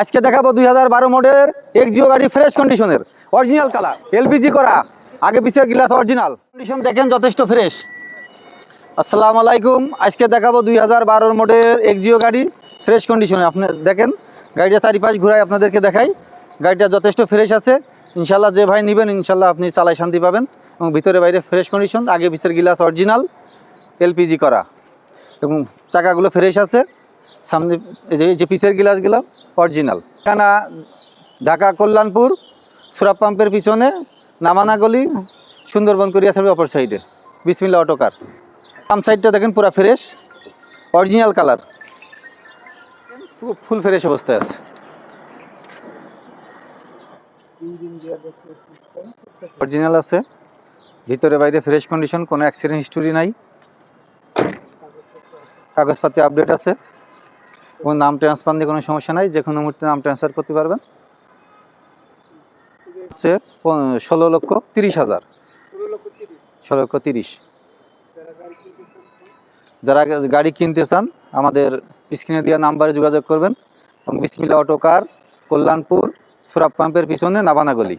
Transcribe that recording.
আজকে দেখাবো দুই হাজার বারো মডেলের এক্সিও গাড়ি ফ্রেশ কন্ডিশনের অরিজিনাল কালার এলপিজি করা, আগে পিছের গ্লাস অরিজিনাল কন্ডিশন দেখেন যথেষ্ট ফ্রেশ আসসালামু আলাইকুম, আজকে দেখাবো দুই হাজার বারোর মডেলের এক্সিও গাড়ি ফ্রেশ কন্ডিশনে আপনি দেখেন গাড়িটা চারিপাশ ঘুরাই আপনাদেরকে দেখাই। গাড়িটা যথেষ্ট ফ্রেশ আছে। ইনশাল্লাহ যে ভাই নেবেন ইনশাল্লাহ আপনি চালাই শান্তি পাবেন। এবং ভিতরে বাইরে ফ্রেশ কন্ডিশন আগে পিছের গ্লাস অরিজিনাল এলপিজি করা। এবং চাকাগুলো ফ্রেশ আছে। সামনে এই যে যে পিসের গ্লাসগুলো অরিজিনাল ঠিকানা ঢাকা কল্যাণপুর সুরাব পাম্পের পিছনে নামানা গলি সুন্দরবন করিয়া সার্ভে অপর সাইডে বিসমিল্লা অটোকার পাম্প সাইডটা দেখেন পুরা fresh original colour full fresh অবস্থায় আছে। অরিজিনাল আছে। ভিতরে বাইরে ফ্রেশ কন্ডিশন কোনো অ্যাক্সিডেন্ট হিস্টোরি নাই। কাগজপাতি আপডেট আছে। এবং নাম ট্রান্সফার নিয়ে কোনো সমস্যা নাই যে কোনো মুহূর্তে নাম ট্রান্সফার করতে পারবেন। প- ষোলো লক্ষ তিরিশ হাজার। ষোলো লক্ষ তিরিশ। যারা গাড়ি কিনতে চান, আমাদের স্ক্রিনে দেওয়া নাম্বারে যোগাযোগ করবেন। এবং বিসমিল্লা অটো কার কল্যাণপুর সুরাব পাম্পের পিছনে নাবানা গলি।